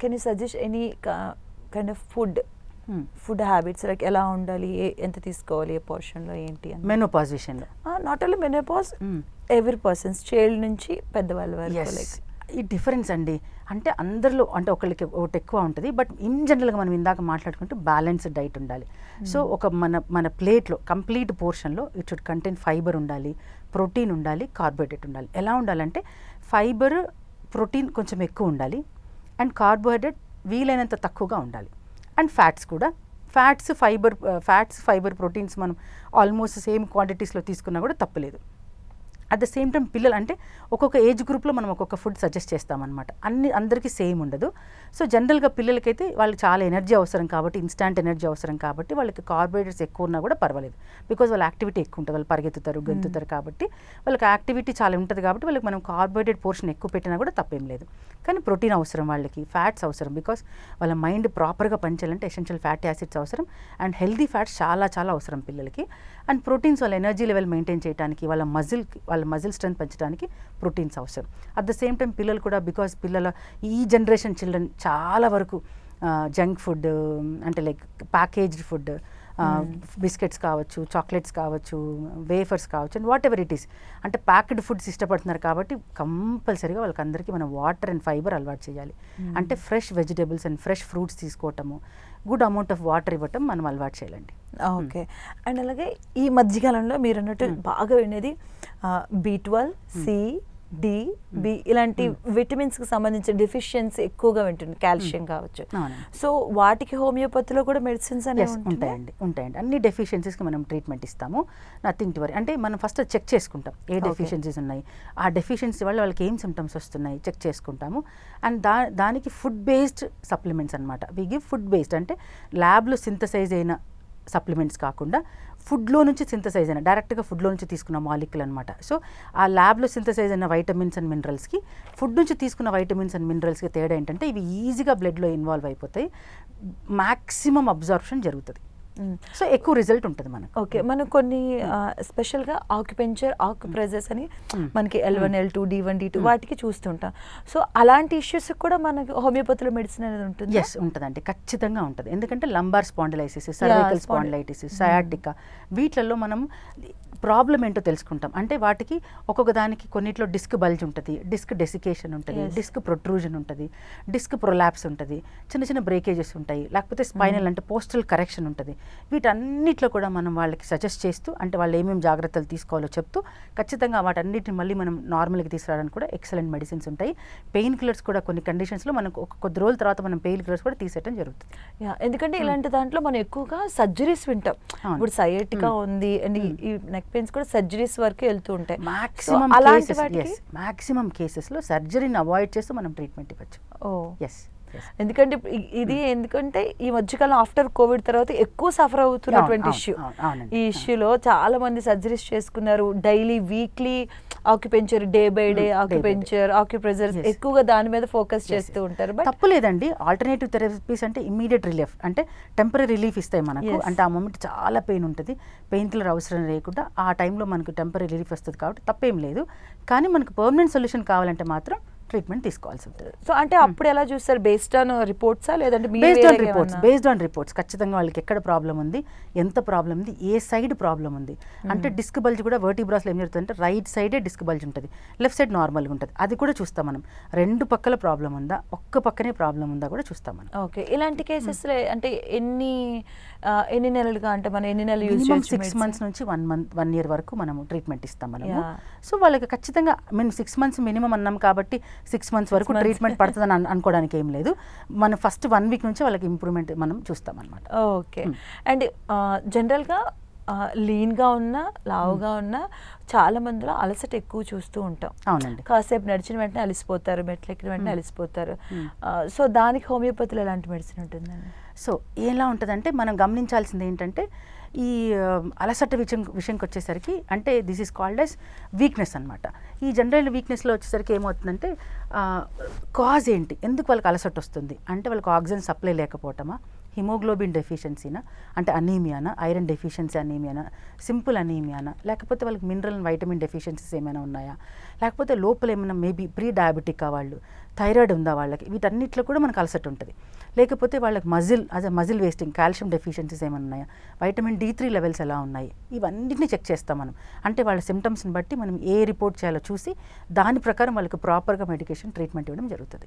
Can you suggest any kind of food food habits like ఎలా ఉండాలి ఏ- ఎంత తీసుకోవాలి ఏ పోర్షన్లో ఏంటి అని? మెనోపాజ్ విషయంలో. Not only menopause. ఎవరి పర్సన్స్ చైల్డ్ నుంచి పెద్దవాళ్ళ వరకు. లైక్ ఈ డిఫరెన్స్ అండి. అంటే అందరిలో అంటే ఒకరికి ఒకటి ఎక్కువ ఉంటుంది బట్ ఇన్ జనరల్గా మనం ఇందాక మాట్లాడుకుంటే బ్యాలెన్స్డ్ డైట్ ఉండాలి. సో ఒక మన మన ప్లేట్లో కంప్లీట్ పోర్షన్లో ఇట్ షుడ్ కంటైన్ ఫైబర్ ఉండాలి ప్రోటీన్ ఉండాలి కార్బోహైడ్రేట్ ఉండాలి. ఎలా ఉండాలంటే ఫైబర్ ప్రోటీన్ కొంచెం ఎక్కువ ఉండాలి అండ్ కార్బోహైడ్రేట్ వీలైనంత తక్కువగా ఉండాలి. అండ్ ఫ్యాట్స్ కూడా. Fats fibre fats fibre proteins మనం ఆల్మోస్ట్ సేమ్ క్వాంటిటీస్లో తీసుకున్నా కూడా తప్పలేదు. అట్ ద సేమ్ టైం పిల్లలు అంటే ఒక్కొక్క ఏజ్ గ్రూప్లో మనం ఒక్కొక్క ఫుడ్ సజెస్ట్ చేస్తామన్నమాట. అన్ని అందరికీ సేమ్ ఉండదు. సో జనరల్గా పిల్లలకైతే వాళ్ళకి చాలా ఎనర్జీ అవసరం కాబట్టి ఇన్స్టాంట్ ఎనర్జీ అవసరం కాబట్టి వాళ్ళకి కార్బోహైడ్రేట్స్ ఎక్కువ ఉన్నా కూడా పర్వాలేదు. బికాజ్ వాళ్ళ యాక్టివిటీ ఎక్కువ ఉంటుంది వాళ్ళు పరిగెత్తుతారు గెంతుతారు కాబట్టి వాళ్ళకి యాక్టివిటీ చాలా ఉంటుంది కాబట్టి వాళ్ళకి మనం కార్బోహైడ్రేట్ పోర్షన్ ఎక్కువ పెట్టినా కూడా తప్పేం లేదు. కానీ ప్రోటీన్ అవసరం వాళ్ళకి ఫ్యాట్స్ అవసరం బికాస్ వాళ్ళ మైండ్ ప్రాపర్గా పనిచేయాలంటే ఎసెన్షియల్ ఫ్యాటీ యాసిడ్స్ అవసరం. అండ్ హెల్దీ ఫ్యాట్స్ చాలా చాలా అవసరం పిల్లలకి. అండ్ ప్రోటీన్స్ వాళ్ళ ఎనర్జీ లెవెల్ మెయింటైన్ చేయడానికి వాళ్ళ మజిల్ వాళ్ళ మజిల్ స్ట్రెంత్ పెంచడానికి ప్రోటీన్స్ అవసరం. అట్ ద సేమ్ టైం పిల్లలు కూడా బికాస్ పిల్లల ఈ జనరేషన్ చిల్డ్రన్ చాలా వరకు జంక్ ఫుడ్ అంటే లైక్ ప్యాకేజ్డ్ ఫుడ్ బిస్కెట్స్ కావచ్చు చాక్లెట్స్ కావచ్చు వేఫర్స్ కావచ్చు and whatever it is అంటే ప్యాక్డ్ ఫుడ్స్ ఇష్టపడుతున్నారు కాబట్టి కంపల్సరీగా వాళ్ళకందరికీ మనం వాటర్ అండ్ ఫైబర్ అలవాటు చేయాలి. అంటే fresh vegetables and fresh fruits తీసుకోవటము good amount of water ఇవ్వటం మనం అలవాటు చేయాలండి. ఓకే. అండ్ అలాగే ఈ మధ్యకాలంలో మీరు అన్నట్టు బాగా వినేది B twelve C D B ఇలాంటి విటమిన్స్కి సంబంధించిన డెఫిషియన్సీ ఎక్కువగా ఉంటుంది కాల్షియం కావచ్చు. అవునండి. సో వాటికి హోమియోపతిలో కూడా మెడిసిన్స్ అనేవి? ఉంటాయండి ఉంటాయండి. అన్ని డెఫిషియన్సీస్కి మనం ట్రీట్మెంట్ ఇస్తాము. నథింగ్ టు వరీ అంటే మనం ఫస్ట్ చెక్ చేసుకుంటాం ఏ. డెఫిషియన్సీస్ ఉన్నాయి. ఆ డెఫిషియన్సీ వల్ల వాళ్ళకి ఏం సిమ్టమ్స్ వస్తున్నాయి చెక్ చేసుకుంటాము. అండ్ దా దానికి ఫుడ్ బేస్డ్ సప్లిమెంట్స్ అనమాట వి గివ్ ఫుడ్ బేస్డ్ అంటే ల్యాబ్లో సింథసైజ్ అయిన సప్లిమెంట్స్ కాకుండా ఫుడ్లో నుంచి సింథసైజ్ అయిన డైరెక్ట్గా ఫుడ్లో నుంచి తీసుకున్న మాలిక్యుల్ అనమాట సో ఆ ల్యాబ్లో సింథసైజ్ అయిన వైటమిన్స్ అండ్ మినరల్స్కి ఫుడ్ నుంచి తీసుకున్న వైటమిన్స్ అండ్ మినరల్స్కి తేడా ఏంటంటే ఇవి ఈజీగా బ్లడ్లో ఇన్వాల్వ్ అయిపోతాయి. మ్యాక్సిమం అబ్జార్ప్షన్ జరుగుతుంది. సో ఎక్కువ రిజల్ట్ ఉంటుంది మనకు. ఓకే మనం కొన్ని స్పెషల్గా ఆక్యుపెంచర్ ఆక్యుప్రెజర్స్ అని మనకి L one L two D one D two వాటికి చూస్తుంటాం. సో అలాంటి ఇష్యూస్ కూడా మనకి హోమియోపతిలో మెడిసిన్ అనేది ఉంటుంది? ఎస్ ఉంటుందండి. ఖచ్చితంగా ఉంటుంది. ఎందుకంటే lumbar spondylosis cervical spondylitis sciatica వీటిలలో మనం ప్రాబ్లం ఏంటో తెలుసుకుంటాం. అంటే వాటికి ఒక్కొక్క దానికి కొన్నిట్లో డిస్క్ బల్జ్ ఉంటుంది డిస్క్ డెసికేషన్ ఉంటుంది. డిస్క్ ప్రొట్రూజన్ ఉంటుంది డిస్క్ ప్రొలాప్స్ ఉంటుంది చిన్న చిన్న బ్రేకేజెస్ ఉంటాయి. లేకపోతే స్పైనల్ అంటే పోస్టల్ కరెక్షన్ ఉంటుంది. వీటన్నిటిలో కూడా మనం వాళ్ళకి సజెస్ట్ చేస్తూ అంటే వాళ్ళు ఏమేమి జాగ్రత్తలు తీసుకోవాలో చెప్తూ ఖచ్చితంగా వాటన్నిటిని మళ్ళీ మనం నార్మల్గా తీసుకురావడానికి కూడా ఎక్సలెంట్ మెడిసిన్స్ ఉంటాయి. పెయిన్ కిల్లర్స్ కూడా కొన్ని కండిషన్స్లో మనకు ఒక కొద్ది రోజుల తర్వాత మనం పెయిన్ కిల్లర్స్ కూడా తీసేయడం జరుగుతుంది. ఎందుకంటే ఇలాంటి దాంట్లో మనం ఎక్కువగా సర్జరీస్ వింటాం. ఇప్పుడు సైటికా మ్మ్. ఉంది అండ్ ఈ- నెక్ పెయిన్స్ కూడా సర్జరీస్ వరకు వెళ్తూ ఉంటాయి. మాక్సిమం అలాంటి మాక్సిమం కేసెస్లో సర్జరీని అవాయిడ్ చేస్తూ మనం ట్రీట్మెంట్ ఇవ్వచ్చు. ఓ. ఎస్ ఎందుకంటే ఇది ఎందుకంటే ఈ మధ్యకాలం ఆఫ్టర్ కోవిడ్ తర్వాత ఎక్కువ సఫర్ అవుతున్నటువంటి ఇష్యూ. ఈ ఇష్యూలో చాలా మంది సర్జరీస్ చేసుకున్నారు daily weekly acupuncture day by day. Acupuncture acupressures Yes. ఎక్కువగా దాని మీద ఫోకస్ చేస్తూ. ఉంటారు బట్ తప్పు లేదండి ఆల్టర్నేటివ్ థెరపీస్ అంటే ఇమీడియట్ రిలీఫ్ అంటే టెంపరీ రిలీఫ్ ఇస్తాయి మనకు. అంటే ఆ మూమెంట్ చాలా పెయిన్ ఉంటుంది పెయిన్ కిల్లర్ అవసరం లేకుండా ఆ టైంలో మనకు టెంపరీ రిలీఫ్ వస్తుంది కాబట్టి తప్పేం లేదు కానీ మనకు పర్మనెంట్ సొల్యూషన్ కావాలంటే మాత్రం ట్రీట్మెంట్ తీసుకోవాల్సి ఉంటుంది. సో అంటే అప్పుడు ఎలా చూస్తారు? బేస్డ్ ఆన్ రిపోర్ట్సా లేదంటే based on reports? Based on reports ఖచ్చితంగా వాళ్ళకి ఎక్కడ ప్రాబ్లం ఉంది ఎంత ప్రాబ్లం ఉంది ఏ సైడ్ ప్రాబ్లం ఉంది. అంటే డిస్క్ బల్జ్ కూడా వర్టిబ్రాస్లో ఏం జరుగుతుంది అంటే రైట్ సైడే డిస్క్ బల్జ్ ఉంటుంది. లెఫ్ట్ సైడ్ నార్మల్గా ఉంటుంది. అది కూడా చూస్తాం మనం. రెండు పక్కల ప్రాబ్లం ఉందా ఒక్క పక్కనే ప్రాబ్లం ఉందా కూడా చూస్తాం మనం. ఓకే ఇలాంటి కేసెస్ అంటే ఎన్ని ఎన్ని నెలలుగా అంటే మనం ఎన్ని నెలలు యూజ్ మినిమం సిక్స్? మంత్స్ నుంచి వన్ మంత్ వన్ ఇయర్ వరకు మనము ట్రీట్మెంట్ ఇస్తాం మనము. Yeah. సో వాళ్ళకి ఖచ్చితంగా మేము సిక్స్ మంత్స్ మినిమం అన్నాం కాబట్టి సిక్స్ మంత్స్ వరకు. ట్రీట్మెంట్ పడుతుందని అను- అనుకోవడానికి ఏం లేదు మన ఫస్ట్ వన్ వీక్ నుంచి వాళ్ళకి ఇంప్రూవ్మెంట్ మనం చూస్తాం అనమాట ఓకే. అండ్ జనరల్గా లీన్గా ఉన్నా లావుగా ఉన్నా చాలా మందిలో అలసట ఎక్కువ చూస్తూ ఉంటాం. అవునండి. కాసేపు నడిచిన వెంటనే అలిసిపోతారు మెట్లు ఎక్కిన వెంటనే. అలిసిపోతారు. సో దానికి హోమియోపతిలో ఎలాంటి మెడిసిన్ ఉంటుందండి? సో ఎలా ఉంటుందంటే మనం గమనించాల్సింది ఏంటంటే ఈ అలసట విషయం విషయంకి వచ్చేసరికి అంటే this is called as weakness అనమాట ఈ జనరల్ వీక్నెస్లో వచ్చేసరికి ఏమవుతుందంటే కాజ్ ఏంటి? ఎందుకు వాళ్ళకి అలసట వస్తుంది? అంటే వాళ్ళకి ఆక్సిజన్ సప్లై లేకపోవటమా? హిమోగ్లోబిన్ డెఫిషియన్సీనా? అంటే అనీమియానా? ఐరన్ డెఫిషియన్సీ అనీమియానా? సింపుల్ అనీమియానా? లేకపోతే వాళ్ళకి మినరల్ వైటమిన్ డెఫిషియన్సీస్ ఏమైనా ఉన్నాయా? లేకపోతే లోపల ఏమైనా మేబీ ప్రీ డయాబెటిక్ వాళ్ళు థైరాయిడ్ ఉందా వాళ్ళకి? వీటన్నిటిలో కూడా మనకు అలసట ఉంటుంది. లేకపోతే వాళ్ళకి మజిల్ అదే మజిల్ వేస్టింగ్ కాల్షియం డెఫిషియన్సీస్ ఏమైనా ఉన్నాయా? వైటమిన్ డి త్రీ లెవెల్స్ ఎలా ఉన్నాయి? ఇవన్నిటిని చెక్ చేస్తాం మనం. అంటే వాళ్ళ సిమ్టమ్స్ని బట్టి మనం ఏ రిపోర్ట్ చేయాలో చూసి దాని ప్రకారం వాళ్ళకి ప్రాపర్గా మెడికేషన్ ట్రీట్మెంట్ ఇవ్వడం జరుగుతుంది.